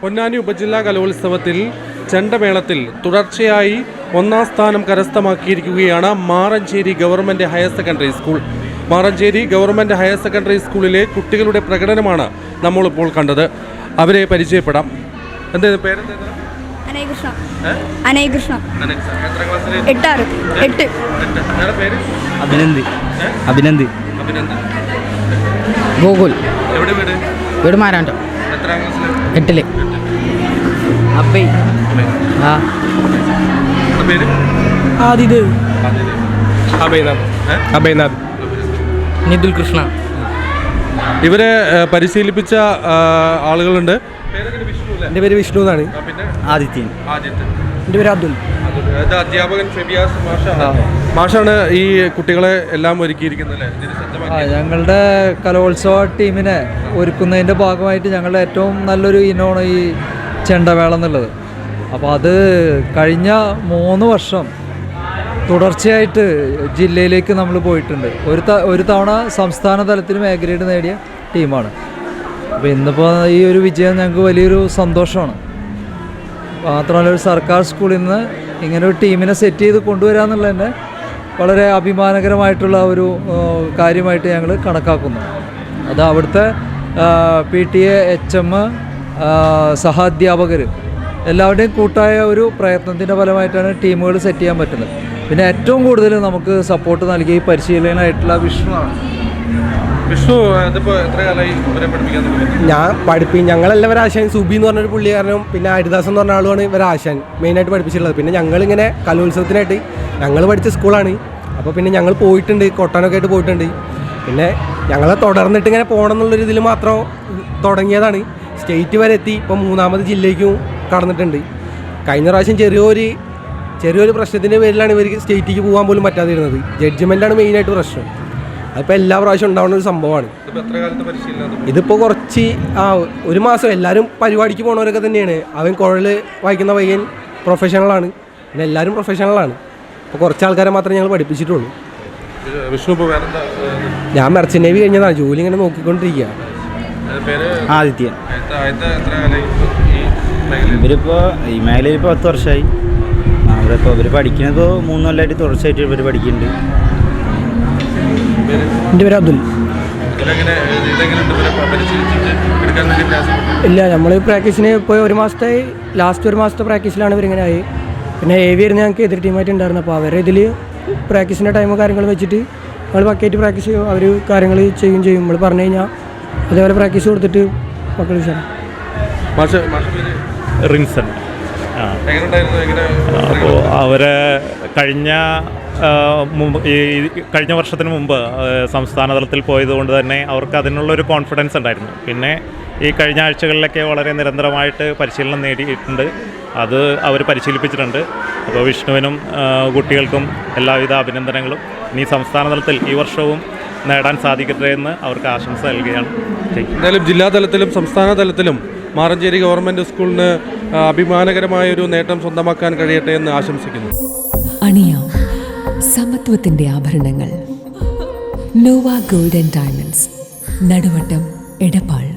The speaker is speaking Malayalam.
പൊന്നാനി ഉപജില്ലാ കലോത്സവത്തിൽ ചെണ്ടമേളത്തിൽ തുടർച്ചയായി ഒന്നാം സ്ഥാനം കരസ്ഥമാക്കിയിരിക്കുകയാണ് Maranchery government higher secondary school. Maranchery government higher secondary സ്കൂളിലെ കുട്ടികളുടെ പ്രകടനമാണ് നമ്മളിപ്പോൾ കണ്ടത്. അവരെ പരിചയപ്പെടാം. എന്തായിരുന്നു പേരെന്തായിരുന്നു അനയകൃഷ്ണ. അനയകൃഷ്ണ. എത്ര ക്ലാസ്സിൽ എട്ടാറ്. എട്ട്. പേര്? അഭിനന്ദ്. അഭിനന്ദ്. അഭിനന്ദൻ ഗോകുൽ. എവിടെ വീട്? വീട് മാരാണ്ടം എട്ടിൽ. അബ്ബൈ ആ. ആദിത്. അഭയനാഥ് നിതുൽ കൃഷ്ണ. ഇവരെ പരിശീലിപ്പിച്ച ആളുകളുണ്ട്. എന്റെ പേര് വിഷ്ണു എന്നാണ്. ആദിത്യൻ. ആദിത്യൻ. എന്റെ പേര് അബ്ദുൽ അധ്യാപകൻ ഫെബിയാസ് മാഷാണ്. മാഷാണ് ഈ കുട്ടികളെ എല്ലാം ഒരുക്കിയിരിക്കുന്നത് ഞങ്ങളുടെ കലോത്സവ ടീമിനെ ഒരുക്കുന്നതിന്റെ ഭാഗമായിട്ട് ഞങ്ങളുടെ ഏറ്റവും നല്ലൊരു ഇനമാണ് ഈ ചെണ്ടവേള എന്നുള്ളത്. അപ്പോൾ അത് കഴിഞ്ഞ മൂന്ന് വർഷം തുടർച്ചയായിട്ട് ജില്ലയിലേക്ക് നമ്മൾ പോയിട്ടുണ്ട്. ഒരു ത ഒരു തവണ സംസ്ഥാന തലത്തിലും എ ഗ്രേഡ് നേടിയ ടീമാണ്. അപ്പോൾ ഇന്നിപ്പോൾ ഈ ഒരു വിജയം ഞങ്ങൾക്ക് വലിയൊരു സന്തോഷമാണ്. മാത്രമല്ല ഒരു സർക്കാർ സ്കൂളിൽ നിന്ന് ഇങ്ങനെ ഒരു ടീമിനെ സെറ്റ് ചെയ്ത് കൊണ്ടുവരിക എന്നുള്ളത് തന്നെ വളരെ അഭിമാനകരമായിട്ടുള്ള ഒരു കാര്യമായിട്ട് ഞങ്ങൾ കണക്കാക്കുന്നു. അത് അവിടുത്തെ P T A H M സഹാധ്യാപകർ എല്ലാവരുടെയും കൂട്ടായ ഒരു പ്രയത്നത്തിന്റെ ഫലമായിട്ടാണ് ടീമുകൾ സെറ്റ് ചെയ്യാൻ പറ്റുന്നത്. പിന്നെ ഏറ്റവും കൂടുതൽ നമുക്ക് സപ്പോർട്ട് നൽകിയ ഈ പരിശീലകനായിട്ടുള്ള വിഷ്ണുവാണ് ഇവരെ? ഞാൻ പഠിപ്പി ഞങ്ങളെല്ലാവരും ആശാൻ സുബി എന്ന് പറഞ്ഞൊരു പുള്ളിക്കാരനും പിന്നെ ഹരിദാസ് എന്ന് പറഞ്ഞ ആളുമാണ് ഇവരെ ആശാൻ മെയിനായിട്ട് പഠിപ്പിച്ചിട്ടുള്ളത്. പിന്നെ ഞങ്ങളിങ്ങനെ കലോത്സവത്തിനായിട്ട് ഞങ്ങൾ പഠിച്ച സ്കൂളാണ്. അപ്പോൾ പിന്നെ ഞങ്ങൾ പോയിട്ടുണ്ട് കൊട്ടാനൊക്കെ ആയിട്ട് പോയിട്ടുണ്ട്. പിന്നെ ഞങ്ങളെ തുടർന്നിട്ട് ഇങ്ങനെ പോകണം എന്നുള്ളൊരു ഇതിൽ മാത്രം തുടങ്ങിയതാണ്. സ്റ്റേറ്റ് വരെ എത്തി ഇപ്പോൾ മൂന്നാമത് ജില്ലയ്ക്കും കടന്നിട്ടുണ്ട്. കഴിഞ്ഞ പ്രാവശ്യം ചെറിയൊരു ചെറിയൊരു പ്രശ്നത്തിന്റെ പേരിലാണ് ഇവർക്ക് സ്റ്റേറ്റിലേക്ക് പോകാൻ പോലും പറ്റാതിരുന്നത്. ജഡ്ജ്മെന്റാണ് മെയിനായിട്ട് പ്രശ്നം. അതിപ്പോൾ എല്ലാ പ്രാവശ്യം ഉണ്ടാവുന്ന ഒരു സംഭവമാണ്. ഇതിപ്പോ എത്ര കാലത്തെ പരിശീലനം ഇത്? ഇതിപ്പോൾ കുറച്ച് ആ ഒരു മാസം എല്ലാവരും പരിപാടിക്ക് പോണവരൊക്കെ തന്നെയാണ്. അവൻ കുഴൽ വായിക്കുന്ന പയ്യൻ പ്രൊഫഷണലാണ് പിന്നെ എല്ലാവരും പ്രൊഫഷണലാണ് അപ്പോൾ കുറച്ച് ആൾക്കാരെ മാത്രമേ ഞങ്ങൾ പഠിപ്പിച്ചിട്ടുള്ളൂ. വിഷ്ണു ഞാൻ മെർച്ചൻ നേവി കഴിഞ്ഞതാണ്. ജോലി ഇങ്ങനെ നോക്കിക്കൊണ്ടിരിക്കുക ആദിത്യ. ഇവരിപ്പോൾ ഈ മേഖലയിൽ? ഇപ്പോൾ പത്ത് വർഷമായി അവരിപ്പോൾ ഇവർ പഠിക്കുന്നത് മൂന്ന് കൊല്ലമായിട്ട് തുടർച്ചയായിട്ട് ഇവർ പഠിക്കുന്നുണ്ട് എന്റെ പേര് അബ്ദുൽ. ഇല്ല നമ്മൾ പ്രാക്ടീസിന് പോയി ഒരു മാസത്തെ ലാസ്റ്റ് ഒരു മാസത്തെ പ്രാക്ടീസിലാണ് ഇവരിങ്ങനെ ആയി. പിന്നെ എ വി ആയിരുന്നു ഞങ്ങൾക്ക് എതിർ ടീമായിട്ട് ഉണ്ടായിരുന്നു അപ്പോൾ അവരെ ഇതിൽ പ്രാക്ടീസിന്റെ ടൈമും കാര്യങ്ങളും വെച്ചിട്ട് നമ്മൾ പക്കയായിട്ട് പ്രാക്ടീസ് ചെയ്യും. അവർ കാര്യങ്ങൾ ചെയ്യും ചെയ്യും. നമ്മൾ പറഞ്ഞു കഴിഞ്ഞാൽ അതേപോലെ പ്രാക്ടീസ് കൊടുത്തിട്ട് മക്കൾ ഉഷാറാ മാഷ് മാഷ് പേര്? റിൻസൺ. അപ്പോൾ അവർ കഴിഞ്ഞ ഈ കഴിഞ്ഞ വർഷത്തിന് മുമ്പ് സംസ്ഥാന തലത്തിൽ പോയതുകൊണ്ട് തന്നെ അവർക്ക് അതിനുള്ളൊരു കോൺഫിഡൻസ് ഉണ്ടായിരുന്നു. പിന്നെ ഈ കഴിഞ്ഞ ആഴ്ചകളിലൊക്കെ വളരെ നിരന്തരമായിട്ട് പരിശീലനം നേടിയിട്ടുണ്ട്. അത് അവർ പരിശീലിപ്പിച്ചിട്ടുണ്ട്. അപ്പോൾ വിഷ്ണുവിനും കുട്ടികൾക്കും എല്ലാവിധ അഭിനന്ദനങ്ങളും. ഇനി സംസ്ഥാന തലത്തിൽ ഈ വർഷവും നേടാൻ സാധിക്കട്ടെ എന്ന് അവർക്ക് ആശംസ നൽകുകയാണ്. എന്തായാലും ജില്ലാ തലത്തിലും സംസ്ഥാന തലത്തിലും മാറഞ്ചേരി ഗവൺമെന്റ് സ്കൂളിന് അഭിമാനകരമായ ഒരു നേട്ടം സ്വന്തമാക്കാൻ കഴിയട്ടെ എന്ന് ആശംസിക്കുന്നു. അണിയാം സമത്വത്തിന്റെ ആഭരണങ്ങൾ. Nova golden diamonds. Naduvattom Edappal.